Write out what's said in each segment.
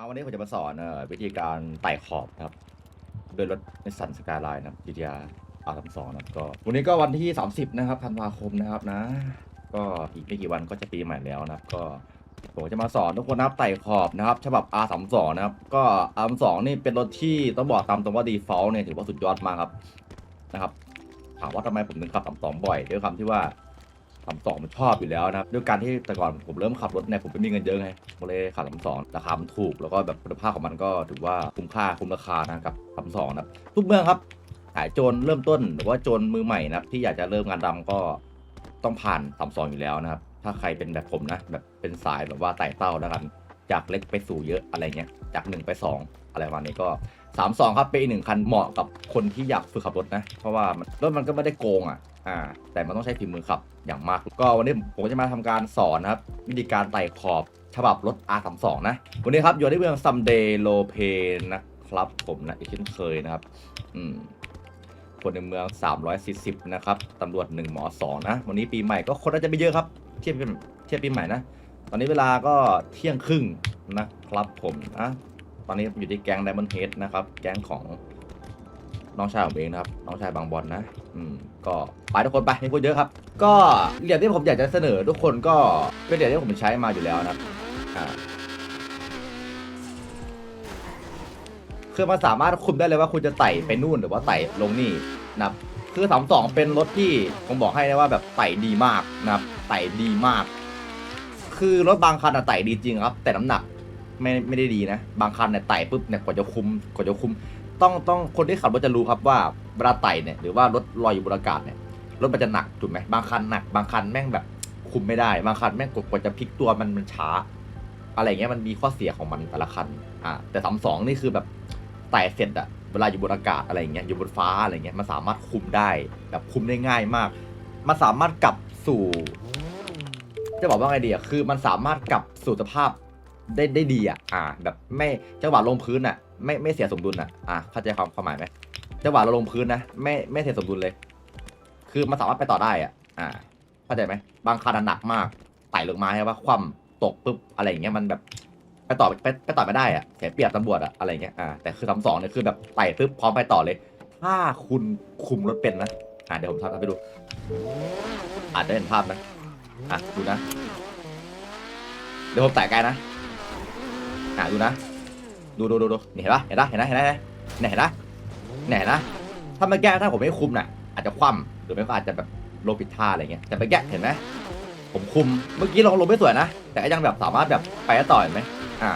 มาวันนี้ผมจะมาสอนเอ่อวิธีการไต่ขอบนะครับโดยรถนิสสันสกายไลน์นะครับ GTR R32 นะครับก็วันนี้ก็วันที่ 30 นะครับธันวาคมนะครับนะ ก็อีกไม่กี่วันก็จะปีใหม่แล้วนะครับ ก็ผมจะมาสอนทุกคนนะครับไต่ขอบนะครับ ฉบับ R32 นะครับ ก็ R32 นี่เป็นรถที่ต้องบอกตามตรงว่า default เนี่ยถือว่าสุดยอดมากครับนะครับ ถามว่าทำไมผมถึงขับ R32 บ่อยด้วยคำที่ว่า สามสองมันชอบอยู่แล้วนะครับด้วยการที่แต่ก่อนผมเริ่มขับรถเนี่ยผมไม่มีเงินเยอะไงผมเลยขับสามสองราคามันถูก แล้วก็แบบคุณภาพของมันก็ถือว่าคุ้มค่าคุ้มราคานะกับสามสองนะครับทุกเมืองครับขายโจรเริ่มต้นหรือว่าโจรมือใหม่นะครับที่อยากจะเริ่มงานดำก็ต้องผ่านสามสองอยู่แล้วนะครับถ้าใครเป็นแบบผมนะแบบเป็นสายแบบว่าไต่เต้าแล้วกันจากเล็กไปสู่เยอะอะไรเงี้ยจากหนึ่งไปสองอะไรประมาณนี้ก็สามสองครับเป็นอีกหนึ่งคันเหมาะกับคนที่อยากฝึกขับรถนะ เพราะว่า รถมันก็ไม่ได้โกงอะอ่าแต่มันต้องใช้ฝีมือขับ อย่างมาก ก็วันนี้ผมจะมาทำการสอนนะครับ วิธีการไต่ขอบฉบับรถ R32 นะ วันนี้ครับอยู่ที่เมืองซัมเดย์โลเพนะครับผมนะอีกเช่นเคยนะครับ อืมคนในเมือง 340 นะครับตำรวจ 1 หมอ 2 นะ วันนี้ปีใหม่ก็คนน่าจะไม่เยอะครับ เทียบกันเทียบปีใหม่นะ ตอนนี้เวลาก็เที่ยงครึ่งนะครับผมนะ ตอนนี้อยู่ที่แก๊งไดมอนด์เฮดนะครับ แก๊งของ น้องชายผมเองนะครับ น้องชายบางบอลนะ อืม ก็ไปทุกคนไปไม่พูดเยอะครับ ก็เหรียญที่ผมอยากจะเสนอทุกคนก็เป็นเหรียญที่ผมใช้มาอยู่แล้วนะครับอ่าคือมันสามารถคุมได้เลยว่าคุณจะไต่ไปนู่นหรือว่าไต่ลงนี่นะครับคือสามสองเป็นรถที่ผมบอกให้นะว่าแบบไต่ดีมากนะครับไต่ดีมาก คือรถบางคันอะไต่ดีจริงครับ แต่น้ำหนักไม่ไม่ได้ดีนะ บางคันเนี่ยไต่ปุ๊บเนี่ยกว่าจะคุมกว่าจะคุม ต้องต้องคนที่ขับรถจะรู้ครับว่าเวลาไต่เนี่ยหรือว่ารถลอยอยู่บนอากาศเนี่ยรถมันจะหนักถูกไหมบางคันหนักบางคันแม่งแบบคุมไม่ได้ บางคันแม่งกว่าจะพลิกตัวมันมันช้า อะไรเงี้ยมันมีข้อเสียของมันแต่ละคันอ่าแต่สามสองนี่คือแบบไต่เสร็จอะเวลาอยู่บนอากาศอะไรเงี้ยอยู่บนฟ้าอะไรเงี้ยมันสามารถคุมได้แบบคุมได้ง่ายมาก มันสามารถกลับสู่ จะบอกว่าไงดีอะคือมันสามารถกลับสู่สภาพได้ได้ดีอะอ่า แบบไม่จังหวะลงพื้นอะ ไม่ไม่เสียสมดุลอะอ่าเข้าใจความความหมายไหมจังหวะเราลงพื้นนะไม่ไม่เสียสมดุลเลย คือมันสามารถไปต่อได้อะอ่าเข้าใจไหมบางคันหนักมากไต่ลงมาใช่ปะคว่ำตกปุ๊บอะไรอย่างเงี้ยมันแบบไปต่อไปไปต่อไม่ได้อะเสียเปรียบตำรวจอะอะไรเงี้ยอ่าแต่คือสามสองเนี่ยคือแบบไต่ปุ๊บพร้อมไปต่อเลย ถ้าคุณคุมรถเป็นนะอ่าเดี๋ยวผมทำให้ดู อาจจะเห็นภาพนะอะดูนะ เดี๋ยวผมแตะไกลนะอะดูนะ ดูดูดูดูนี่เห็นปะเห็นปะเห็นนะเห็นนะเนี่ยเห็นนะเนี่ยเห็นนะถ้ามื่อกี้ถ้าผมไม่คุมน่ะ อาจจะคว่ำหรือไม่ก็อาจจะแบบโลงผิดท่าอะไรเงี้ยแต่เมื่อกี้เห็นไหมผมคุมเมื่อกี้ลงลงไม่สวยนะ แต่ก็ยังแบบสามารถแบบไปต่อเห็นไหมอ่า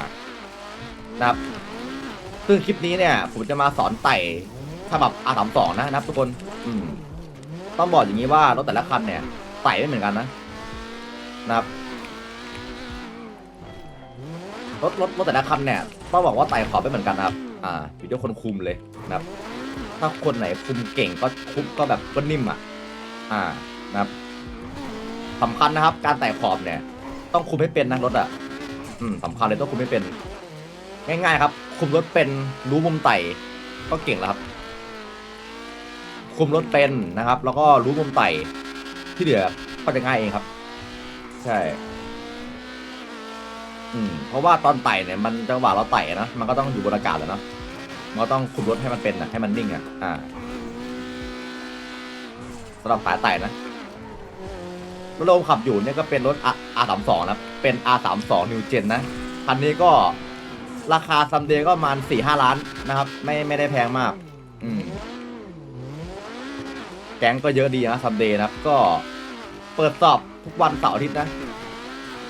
นะครับซึ่งคลิปนี้เนี่ย ผมจะมาสอนไต่ฉบับ R32 นะนะครับทุกคน อืม ต้องบอกอย่างนี้ว่ารถแต่ละคันเนี่ยไต่ไม่เหมือนกันนะ นะครับรถรถรถแต่ละคันเนี่ย ต้องบอกว่าไต่ขอบไม่เหมือนกันนะครับ อ่าอยู่ที่คนคุมเลยนะครับ ถ้าคนไหนคุมเก่งก็คุมก็แบบก็นิ่มอะ อ่านะครับสำคัญนะครับ การไต่ขอบเนี่ย ต้องคุมให้เป็นนะรถอะ อืมสำคัญเลยต้องคุมให้เป็น ง่ายๆครับ คุมรถเป็นรู้มุมไต่ก็เก่งแล้วครับ คุมรถเป็นนะครับ แล้วก็รู้มุมไต่ที่เหลือก็จะง่ายเองครับ ใช่ อืมเพราะว่าตอนไต่เนี่ยมันจังหวะเราไต่นะมันก็ต้องอยู่บนอากาศแล้วเนาะมันก็ต้องคุมรถให้มันเป็นนะให้มันนิ่งอะอ่าสำหรับสายไต่นะรถโลมขับอยู่เนี่ยก็เป็นรถ R 3 2นะเป็น R 3 2 New Gen นะคันนี้ก็ราคาซัมเดย์ก็ประมาณสี่ห้าล้านนะครับ ไม่ไม่ได้แพงมาก อืมแก๊งก็เยอะดีนะซัมเดย์นะครับ ก็เปิดสอบทุกวันเสาร์อาทิตย์นะ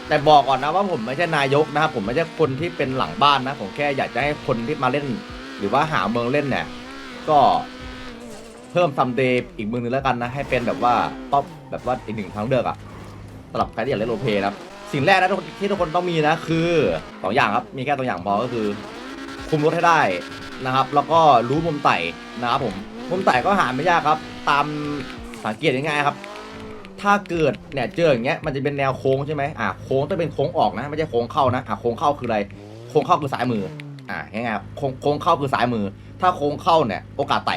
แต่บอกก่อนนะว่าผมไม่ใช่นายกนะครับผมไม่ใช่คนที่เป็นหลังบ้านนะ ผมแค่อยากจะให้คนที่มาเล่น หรือว่าหาเมืองเล่นเนี่ยก็เพิ่มซัมเดย์อีกเมืองหนึงแล้วกันนะ ให้เป็นแบบว่าต๊อปแบบว่าอีกหนึ่งทางเลือกอะสำหรับใครที่อยากเล่นโรลเพลย์นะครับสิ่งแรกนะทุกคนที่ทุกคนต้องมีนะคือสองอย่างครับมีแค่ตัวอย่างพอก็คือ คุมรถให้ได้นะครับ แล้วก็รู้มุมไต่นะครับผมมุมไต่ก็หาไม่ยากครับ ตามสังเกตง่ายๆครับ ถ้าเกิดเนี่ยเจออย่างเงี้ยมันจะเป็นแนวโค้งใช่ไหมอ่าโค้งต้องเป็นโค้งออกนะไม่ใช่โค้งเข้านะอ่าโค้งเข้าคืออะไร โค้งเข้าคือซ้ายมืออ่าง่ายๆครับโค้งโค้งเข้าคือซ้ายมือ ถ้าโค้งเข้าเนี่ยโอกาสไต่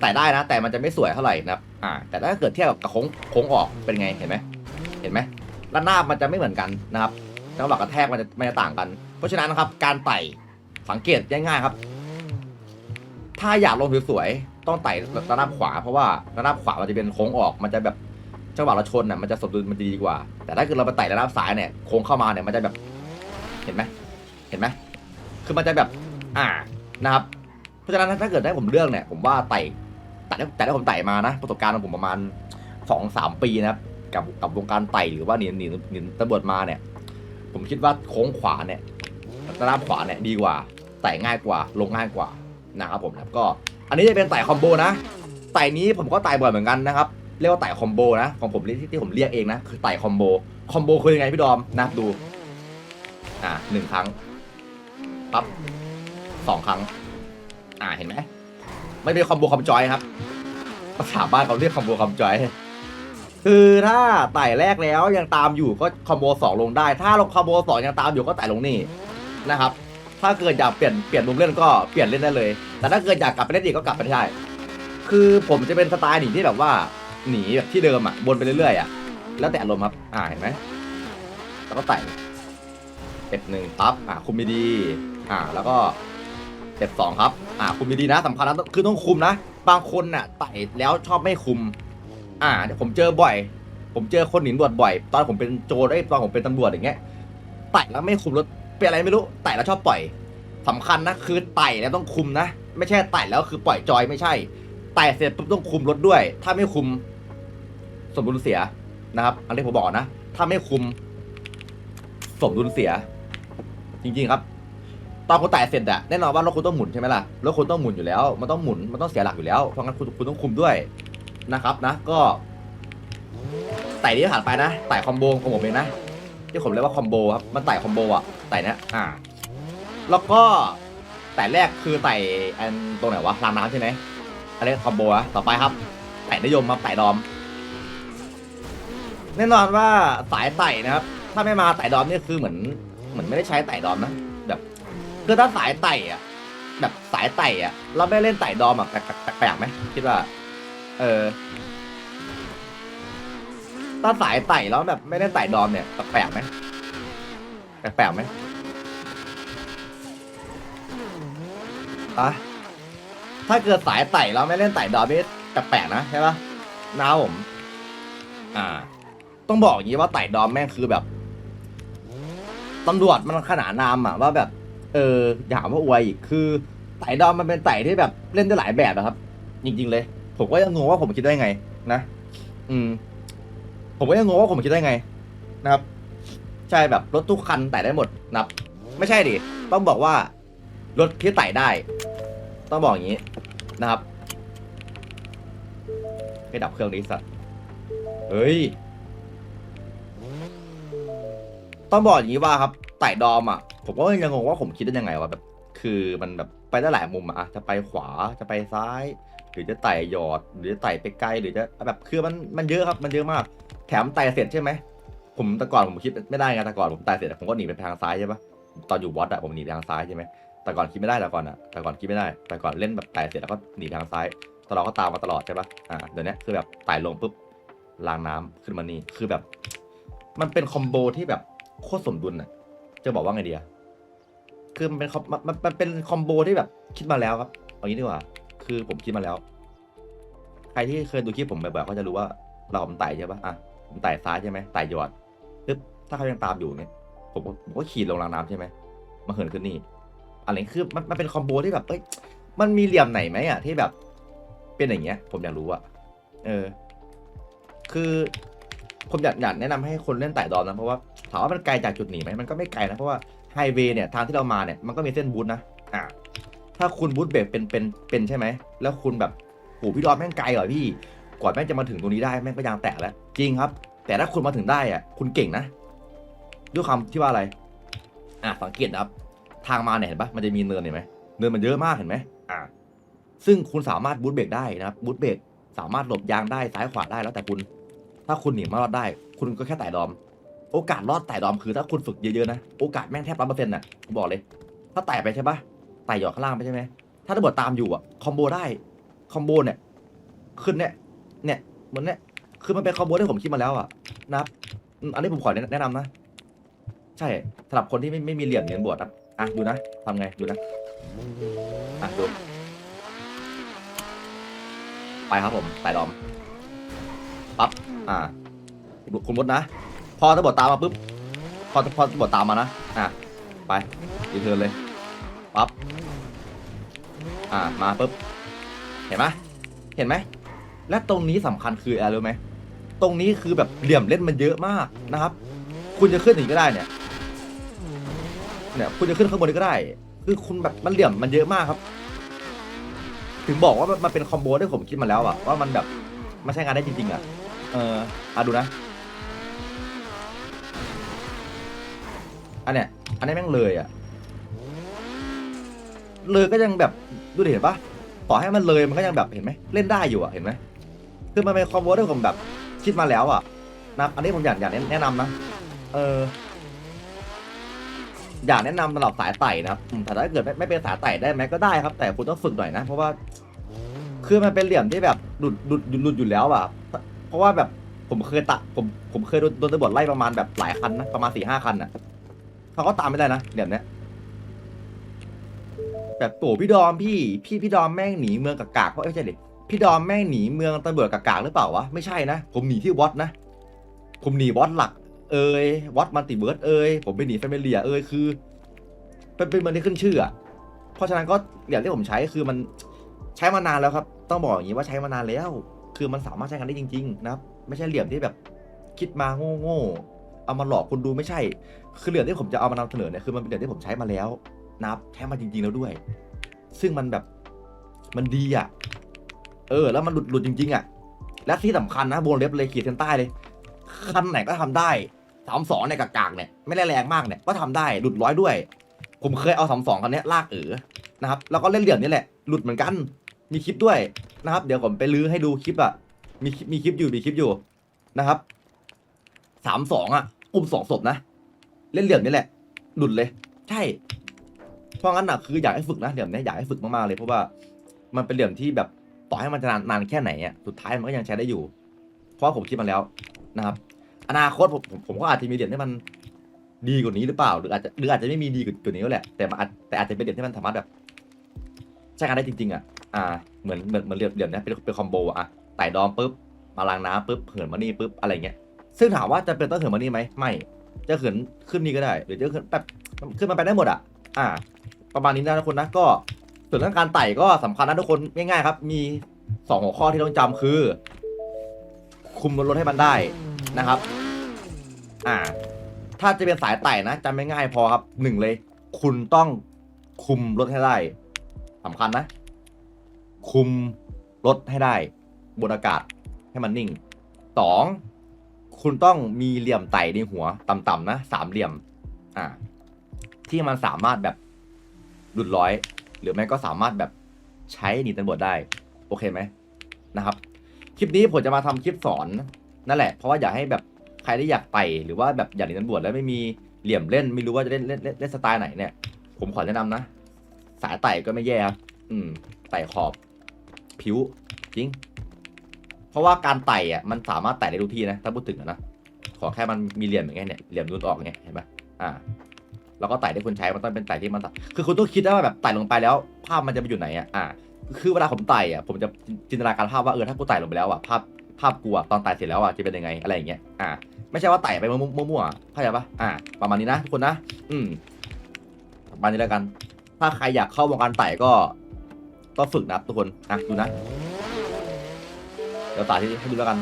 ไต่ได้นะ แต่มันจะไม่สวยเท่าไหร่นะอ่าแต่ถ้าเกิดเทียบกับโค้งโค้งออกเป็นไงเห็นไหมเห็นไหมระนาบมันจะไม่เหมือนกันนะครับจังหวะกระแทกมันจะมันจะต่างกัน เพราะฉะนั้นนะครับการไต่สังเกตง่ายๆครับ ถ้าอยากลงสวยๆต้องไต่ระนาบขวา เพราะว่าระนาบขวามันจะเป็นโค้งออกมันจะแบบ จังหวะเราชนน่ะมันจะสมดุลมันจะดีกว่า แต่ถ้าเกิดเราไปไต่ระนาบซ้ายเนี่ยโค้งเข้ามาเนี่ยมันจะแบบเห็นไหมเห็นไหมคือมันจะแบบ อ่านะครับเพราะฉะนั้นถ้าเกิดได้ผมเลือกเนี่ยผมว่าไต่แต่ได้แต่ได้ผมไต่มานะ ประสบการณ์ของผมประมาณสองสามปีนะครับกับกับวงการไต่หรือว่าหนีหนีหนีตำรวจมาเนี่ย ผมคิดว่าโค้งขวาเนี่ยระนาบขวาเนี่ยดีกว่าไต่ง่ายกว่า ลงง่ายกว่านะครับผมนะครับก็ อันนี้จะเป็นไต่คอมโบนะไต่นี้ผมก็ไต่บ่อยเหมือนกันนะครับ เรียกว่าไต่คอมโบนะของผมที่ที่ผมเรียกเองนะคือไต่คอมโบคอมโบคือยังไงพี่ดอมนับดู อ่าหนึ่งครั้งปั๊บสองครั้ง อ่าเห็นไหมไม่เป็นคอมโบคอมจอยครับภาษาบ้านเขาเรียกคอมโบคอมจอยคือถ้าไต่แรกแล้วยังตามอยู่ก็คอมโบสองลงได้ ถ้าลงคอมโบสองยังตามอยู่ก็ไต่ลงนี่นะครับ ถ้าเกิดอยากเปลี่ยนเปลี่ยนมุมเล่นก็เปลี่ยนเล่นได้เลย แต่ถ้าเกิดอยากกลับไปเล่นอีกก็กลับไปได้ คือผมจะเป็นสไตล์หนีที่แบบว่า หนีแบบที่เดิมอะวนไปเรื่อยๆอะแล้วแต่อารมณ์ครับอ่าเห็นไหมแล้วก็ไต่เต็ปหนึ่งปั๊บอ่าคุมดีอ่าแล้วก็เต็ปสองครับอ่าคุมดีนะสำคัญนะคือต้องคุมนะบางคนน่ะไต่แล้วชอบไม่คุม อ่าเดี๋ยวผมเจอบ่อย ผมเจอคนหนีตำรวจบ่อย ตอนผมเป็นโจรไอ้ตอนผมเป็นตำรวจอย่างเงี้ยไต่แล้วไม่คุมรถเป็นอะไรไม่รู้ไต่แล้วชอบปล่อยสำคัญนะคือไต่แล้วต้องคุมนะ ไม่ใช่ไต่แล้วคือปล่อยจอยไม่ใช่ไต่เสร็จปุ๊บต้องคุมรถด้วย ถ้าไม่คุม สมดุลเสียนะครับ อันที่ผมบอกนะ ถ้าไม่คุม สมดุลเสีย จริง ๆ ครับ ตอนคุณไต่เสร็จอะแน่นอนว่ารถคุณต้องหมุนใช่ไหมล่ะ รถคุณต้องหมุนอยู่แล้ว มันต้องหมุน มันต้องเสียหลักอยู่แล้ว เพราะงั้นคุณคุณต้องคุมด้วยนะครับ นะ ก็ไต่ที่ผ่านไปนะไต่คอมโบของผมเองนะที่ผมเรียกว่าคอมโบครับ มันไต่คอมโบอะไต่เนี้ยอ่า แล้วก็ไต่แรกคือไต่อันตรงไหนวะรางน้ำใช่ไหมอันนี้คอมโบอะต่อไปครับ ไต่นิยมครับไต่ดอม แน่นอนว่าสายไต่นะครับ ถ้าไม่มาไต่ดอมเนี่ยคือเหมือนเหมือนไม่ได้ใช้ไต่ดอมนะแบบคือถ้าสายไต่อะแบบสายไต่อะเราไม่เล่นไต่ดอมอะแปลกแปลกไหมคิดว่า เออถ้าสายไต่แล้วแบบไม่ได้ไต่ดอมเนี่ยแปลกไหมแปลกไหมอะถ้าเกิดสายไต่แล้วไม่เล่นไต่ดอมนี่แปลกนะใช่ปะน้าผมอ่า ต้องบอกอย่างนี้ว่าไต่ดอมแม่งคือแบบตำรวจมันขนานนามอะว่าแบบ เอออย่าหาว่าอวยอีกคือไต่ดอมมันเป็นไต่ที่แบบเล่นได้หลายแบบนะครับ จริง ๆ เลย ผมก็ยังงงว่าผมคิดได้ไง นะ อืม ผมก็ยังงงว่าผมคิดได้ไง นะครับ ใช่แบบรถทุกคันไต่ได้หมดนะครับ ไม่ใช่ดิต้องบอกว่า รถที่ไต่ได้ ต้องบอกอย่างนี้นะครับให้ดับเครื่องนี้สัตว์เฮ้ย ต้องบอกอย่างนี้ว่าครับไต่ดอมอะผมก็ยังงงว่าผมคิดได้ยังไงวะแบบคือมันแบบไปได้หลายมุมอะอะจะไปขวาจะไปซ้าย หรือจะไต่หยอด หรือจะไต่ไปไกลหรือจะแบบคือมันมันเยอะครับมันเยอะมาก แถมไต่เสร็จใช่ไหมผมแต่ก่อนผมคิดไม่ได้ไงแต่ก่อนผมไต่เสร็จผมก็หนีไปทางซ้ายใช่ปะตอนอยู่วอตอะผมหนีไปทางซ้ายใช่ไหมแต่ก่อนคิดไม่ได้แต่ก่อนอะแต่ก่อนคิดไม่ได้ แต่ก่อนเล่นแบบไต่เสร็จแล้วก็หนีทางซ้ายตลอดก็ตามมาตลอดใช่ปะอ่าเดี๋ยวนี้คือแบบไต่ลงปุ๊บรางน้ำขึ้นมานี่คือแบบ มันเป็นคอมโบที่แบบ โคตรสมดุลอะจะบอกว่าไงดีอะคือมันเป็นคอมมันมันเป็นคอมโบที่แบบคิดมาแล้วครับเอางี้ดีกว่า คือผมคิดมาแล้ว ใครที่เคยดูคลิปผมบ่อยๆก็จะรู้ว่าเราผมไต่ใช่ปะอะผมไต่ซ้ายใช่ไหมไต่หยอดปึ๊บถ้าเขายังตามอยู่เนี่ยผมก็ผมก็ขี่ลงรางน้ำใช่ไหมมาเหินขึ้นนี่อะไรคือมันมันเป็นคอมโบที่แบบเอ้ยมันมีเหลี่ยมไหนไหมอะที่แบบ เป็นอย่างเงี้ย ผมอยากรู้อะเออ คือ ผมอยากอยากแนะนำให้คนเล่นไต่ดอมนะเพราะว่าถามว่ามันไกลจากจุดหนีไหมมันก็ไม่ไกลนะเพราะว่าไฮเวย์เนี่ยทางที่เรามาเนี่ยมันก็มีเส้นบูทนะอ่าถ้าคุณบูทเบรกเป็นเป็นเป็นใช่ไหมแล้วคุณแบบโหพี่ดอมแม่งไกลเหรอพี่กว่าแม่งจะมาถึงตรงนี้ได้แม่งก็ยางแตกแล้ว จริงครับ แต่ถ้าคุณมาถึงได้อะคุณเก่งนะด้วยคำที่ว่าอะไร อะสังเกตนะครับ ทางมาเนี่ยเห็นปะมันจะมีเนินเห็นไหมเนินมันเยอะมากเห็นไหมอ่าซึ่งคุณสามารถบูทเบรกได้นะครับบูทเบรกสามารถหลบยางได้ซ้ายขวาได้แล้วแต่คุณ ถ้าคุณหนีมารอดได้ คุณก็แค่ไต่ดอม โอกาสรอดไต่ดอมคือ ถ้าคุณฝึกเยอะๆนะ โอกาสแม่งแทบร้อยเปอร์เซ็นต์น่ะผมบอกเลย ถ้าไต่ไปใช่ปะไต่หยอดข้างล่างไปใช่ไหม ถ้าตำรวจตามอยู่อะคอมโบได้ คอมโบเนี่ย ขึ้นเนี่ย เนี่ยเหมือนเนี่ย คือมันเป็นคอมโบที่ผมคิดมาแล้วอะนะครับ อันนี้ผมขอแนะนำนะ ใช่สำหรับคนที่ไม่ไม่มีเหลี่ยมเหรียญบวชครับอะดูนะทำไง ดูนะ อะดู ไปครับผมไต่ดอมปั๊บ อ่าคุณมดนะ พอตำรวจตามมาปุ๊บ พอพอตำรวจตามมานะ อะ ไปดีเทิร์นเลย ปั๊บ อ่า มาปุ๊บ เห็นไหมเห็นไหม และตรงนี้สำคัญคืออะไรรู้ไหม ตรงนี้คือแบบเหลี่ยมเล่นมันเยอะมากนะครับ คุณจะขึ้นอย่างนี้ก็ได้เนี่ย เนี่ย คุณจะขึ้นข้างบนก็ได้ คือคุณแบบมันเหลี่ยมมันเยอะมากครับ ถึงบอกว่ามันมันเป็นคอมโบที่ผมคิดมาแล้วอะว่ามันแบบมันใช้งานได้จริงๆอะ เอออะดูนะ อันเนี้ย อันนี้แม่งเลยอะเลยก็ยังแบบดูดิเห็นปะต่อให้มันเลยมันก็ยังแบบเห็นไหมเล่นได้อยู่อะเห็นไหมคือมันเป็นคอมโบที่ผมแบบคิดมาแล้วอะนะอันนี้ผมอยากอยากแนะนำนะ เออ อยากแนะนำสำหรับสายไต่นะครับแต่ถ้าเกิดไม่ไม่เป็นสายไต่ได้ไหมก็ได้ครับ แต่คุณต้องฝึกหน่อยนะ เพราะว่า คือมันเป็นเหลี่ยมที่แบบหลุดหลุดหลุดหลุดอยู่แล้วอะ เพราะว่าแบบผมเคยตะผมผมเคยโดนโดนตำรวจไล่ประมาณแบบหลายคันนะประมาณสี่ห้าคันอะเขาก็ตามไม่ได้นะเหลี่ยมเนี้ยแบบโตพี่ดอมพี่พี่พี่ดอมแม่งหนีเมืองกากๆเพราะไม่ใช่ดิพี่ดอมแม่งหนีเมืองตำรวจกากๆหรือเปล่าวะไม่ใช่นะผมหนีที่วอตนะ ผมหนีวอตหลัก เอ่ยวอตมัลติเวิร์สเอ่ยผมไปหนีแฟมิเลียเอ่ยคือเป็นเป็นเมืองที่ขึ้นชื่ออะเพราะฉะนั้นก็อย่างที่ผมใช้คือมันใช้มานานแล้วครับ ต้องบอกอย่างนี้ว่าใช้มานานแล้ว คือมันสามารถใช้งานได้จริงๆนะครับไม่ใช่เหลี่ยมที่แบบคิดมาโง่ๆเอามาหลอกคนดูไม่ใช่ คือเหลี่ยมที่ผมจะเอามานำเสนอเนี่ยคือมันเป็นเหลี่ยมที่ผมใช้มาแล้วนะครับใช้มาจริง ๆ แล้วด้วย ซึ่งมันแบบมันดีอะ เออ แล้วมันหลุดหลุดจริง ๆ อะ และที่สำคัญนะโบนเล็บเลยขีดเส้นใต้เลยคันไหนก็ทำได้สามสองในกากๆเนี่ยไม่ได้แรงมากเนี่ยก็ทำได้หลุดร้อยด้วย ผมเคยเอาสามสองคันนี้ลากเอ๋อนะครับแล้วก็เล่นเหลี่ยมนี่แหละหลุดเหมือนกัน มีคลิปด้วย นะครับ เดี๋ยวผมไปลื้อให้ดูคลิปอะมีคลิปมีคลิปอยู่มีคลิปอยู่นะครับสามสองอะอุ้มสองศพนะ เล่นเหลี่ยมนี่แหละ หลุดเลย ใช่เพราะงั้นอะคืออยากให้ฝึกนะเหลี่ยมเนี้ยอยากให้ฝึกมากๆเลยเพราะว่ามันเป็นเหลี่ยมที่แบบต่อให้มันจะนานนานแค่ไหนอะสุดท้ายมันก็ยังใช้ได้อยู่ เพราะผมคิดมาแล้วนะครับ อนาคตผมผมผมก็อาจจะมีเหรียญที่มันดีกว่านี้หรือเปล่า หรืออาจจะหรืออาจจะไม่มีดีกว่านี้ก็แหละ แต่มันอาจแต่อาจจะเป็นเหรียญที่มันสามารถแบบใช้งานได้จริงๆอะอ่า เหมือนเหมือนเหมือนเหรียญเรียญเนี้เป็นเป็นคอมโบอะไต่ดอมปุ๊บมาล้างน้ำปุ๊บเหินมานี่ปุ๊บอะไรเงี้ยซึ่งถามว่าจะเป็นต้องเหินมานี่ไหมไม่จะเหินขึ้นนี่ก็ได้ หรือจะขึ้นแบบขึ้นมาไปได้หมดอะอ่า ประมาณนี้นะทุกคนนะก็ส่วนเรื่องการไต่ก็สำคัญนะทุกคนง่ายๆครับ มีสองหัวข้อที่ต้องจำคือ คุมรถให้มันได้นะครับ อ่า ถ้าจะเป็นสายไต่นะจำไม่ง่ายพอครับหนึ่งเลย คุณต้องคุมรถให้ได้สำคัญนะ คุมรถให้ได้บนอากาศให้มันนิ่งสองคุณต้องมีเหลี่ยมไต่ในหัวต่ำๆนะสามเหลี่ยม อ่า ที่มันสามารถแบบหลุดร้อย หรือไม่ก็สามารถแบบใช้หนีตำรวจได้ โอเคไหมนะครับ คลิปนี้ผมจะมาทำคลิปสอนนั่นแหละ เพราะว่าอยากให้แบบใครที่อยากไต่หรือว่าแบบอยากหนีตำรวจแล้วไม่มีเหลี่ยมเล่นไม่รู้ว่าจะเล่นเล่นเล่นสไตล์ไหนเนี่ย ผมขอแนะนำนะ สายไต่ก็ไม่แย่ครับอืมไต่ขอบ ผิวจริง เพราะว่าการไต่อะมันสามารถไต่ได้ทุกที่นะถ้าพูดถึงนะขอแค่มันมีเหลี่ยมอย่างเงี้ยเนี่ยเหลี่ยมนูนออกอย่างเงี้ยเห็นปะอ่าแล้วก็ไต่ที่คุณใช้มันต้องเป็นไต่ที่มันคือคุณต้องคิดว่าแบบไต่ลงไปแล้ว ภาพมันจะไปอยู่ไหนอะอ่าคือเวลาผมไต่อะผมจะจินตนาการภาพว่าเออถ้ากูไต่ลงไปแล้วอะภาพภาพกูอะตอนไต่เสร็จแล้วอะจะเป็นยังไงอะไรอย่างเงี้ยอ่าไม่ใช่ว่าไต่ไปมั่วๆเข้าใจปะอ่า ประมาณนี้นะทุกคนนะ อืมประมาณนี้แล้วกัน ถ้าใครอยากเข้าวงการไต่ก็ ก็ฝึกนะครับทุกคนอะดูนะ เดี๋ยวตาที่ให้ดูแล้วกัน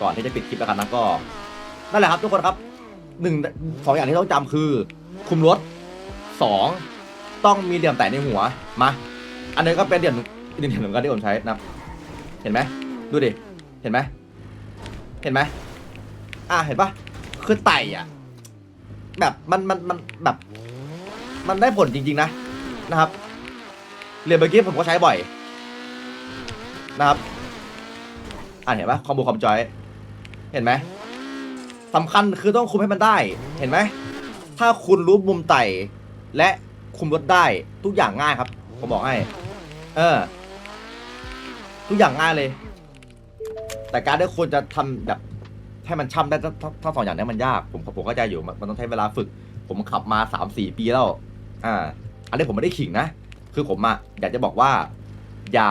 ก่อนที่จะปิดคลิปแล้วกันนะก็ นั่นแหละครับทุกคนครับหนึ่งสองอย่างที่ต้องจำคือ คุมรถสองต้องมีเหลี่ยมไต่ในหัวมาอันนี้ก็เป็นเหลี่ยมเหลี่ยมเหมือนกันที่ผมใช้นะเห็นไหมดูดิเห็นไหมเห็นไหมอะเห็นปะคือไต่อะ แบบมันมันมันแบบ มันได้ผลจริง ๆ นะนะครับ เหรียญเมื่อกี้ผมก็ใช้บ่อย นะครับ อ่านเห็นปะคอมโบคอมจอย เห็นไหมสำคัญคือต้องคุมให้มันได้ เห็นไหม ถ้าคุณรู้มุมไต่ และคุมรถได้ทุกอย่างง่ายครับ ผมบอกให้ เออ ทุกอย่างง่ายเลย แต่การที่คุณจะทำแบบให้มันช่ำได้ทั้งสองอย่างนี้มันยาก ผมผมเข้าใจอยู่มันต้องใช้เวลาฝึก ผมขับมาสามสี่ปีแล้ว อ่า อันนี้ผมไม่ได้ขิงนะ คือผมอะอยากจะบอกว่า อย่า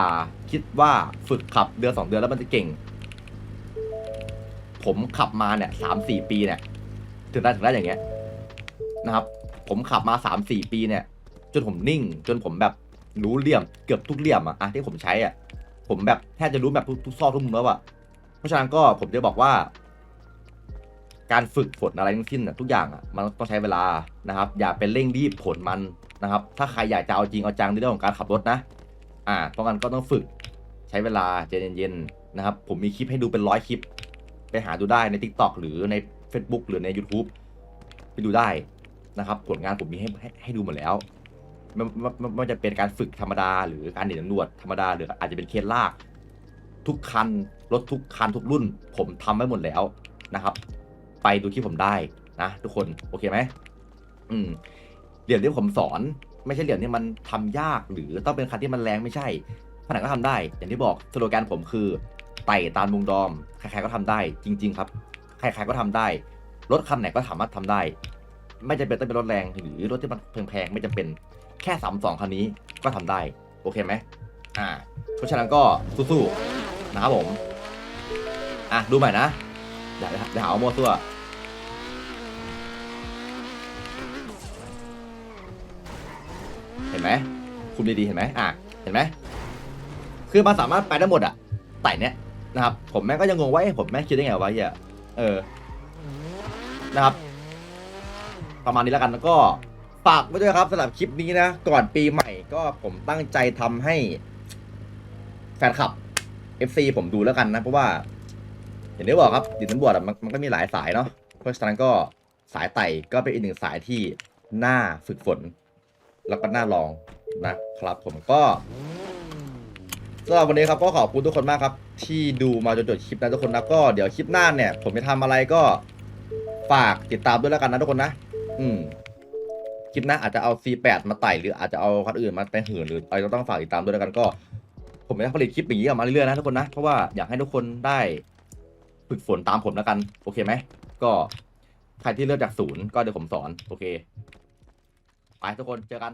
คิดว่าฝึกขับเดือนสองเดือนแล้วมันจะเก่ง ผมขับมาเนี่ยสามสี่ปีเนี่ย ถึงได้ถึงได้อย่างเงี้ยนะครับ ผมขับมาสามสี่ปีเนี่ย จนผมนิ่ง จนผมแบบรู้เหลี่ยมเกือบทุกเหลี่ยมอะอะที่ผมใช้อะผมแบบแทบจะรู้แบบทุกทุกซอกทุกมุมแล้วอะเพราะฉะนั้นก็ผมจะบอกว่า การฝึกฝนอะไรทั้งสิ้นทุกอย่างอะมันต้องใช้เวลานะครับ อย่าเป็นเร่งรีบผลมัน นะครับถ้าใครอยากจะเอาจริงเอาจังในเรื่องของการขับรถนะ อ่าเพราะงั้นก็ต้องฝึกใช้เวลาใจเย็นๆนะครับ ผมมีคลิปให้ดูเป็นร้อยคลิป ไปหาดูได้ใน Tik t o อกหรือใน Facebook หรือใน YouTube ไปดูได้นะครับ ผลงานผมมีให้ให้ให้ดูหมดแล้วไม่ไม่ไม่ไม่ว่าจะเป็นการฝึกธรรมดา หรือการเดินตำรวจธรรมดาหรืออาจจะเป็นเคสลาก ทุกคันรถทุกคันทุกรุ่น ผมทำไว้หมดแล้วนะครับ ไปดูคลิปผมได้นะทุกคนโอเคไหมอืม เหรียญที่ผมสอน ไม่ใช่เหรียญที่มันทำยาก หรือต้องเป็นคันที่มันแรงไม่ใช่ขนาดก็ทำได้ อย่างที่บอกสโลแกนผมคือไต่ตามมุงดอมใครๆก็ทำได้ จริง ๆ ครับ ใครๆก็ทำได้รถคันไหนก็สามารถทำได้ ไม่จำเป็นต้องเป็นรถแรงหรือรถที่มันแพงๆไม่จำเป็นแค่สามสองคันนี้ก็ทำได้โอเคไหมอ่าเพราะฉะนั้นก็สู้ๆนะครับผม อะ ดูใหม่นะอย่าอย่าหาว่ามั่วซั่ว ห็นไหมคุมดีๆเห็นไหมอะเห็นไหมคือมันสามารถไปได้หมดอะไต่เนี้ยนะครับ ผมแม่ก็ยังงงว่าเอ๊ะผมแม่คิดได้ไงวะเหี้ยเออนะครับ ประมาณนี้แล้วกันแล้วก็ฝากไว้ด้วยครับสำหรับคลิปนี้นะ ก่อนปีใหม่ก็ผมตั้งใจทำให้ แฟนคลับ FC ผมดูแล้วกันนะ เพราะว่า อย่างที่บอกครับดินตำรวจมันมันก็มีหลายสายเนาะเพราะฉะนั้นก็สายไต่ก็เป็นอีกหนึ่งสายที่น่าฝึกฝน แล้วก็น่าลองนะครับ ผมก็สำหรับวันนี้ครับก็ขอบคุณทุกคนมากครับ ที่ดูมาจนจบคลิปนะทุกคนนะก็เดี๋ยวคลิปหน้าเนี่ย ผมจะทำอะไรก็ฝากติดตามด้วยแล้วกันนะทุกคนนะ อืมคลิปหน้าอาจจะเอา C8 มาไต่หรืออาจจะเอาคันอื่นมาไปเหินหรืออะไรก็ต้องฝากติดตามด้วยแล้วกันก็ ผมจะผลิตคลิปอย่างนี้ออกมาเรื่อยๆนะทุกคนนะเพราะว่าอยากให้ทุกคนได้ฝึกฝนตามผมแล้วกัน โอเคไหมก็ใครที่เริ่มจากศูนย์ก็เดี๋ยวผมสอนโอเค ไปทุกคนเจอกัน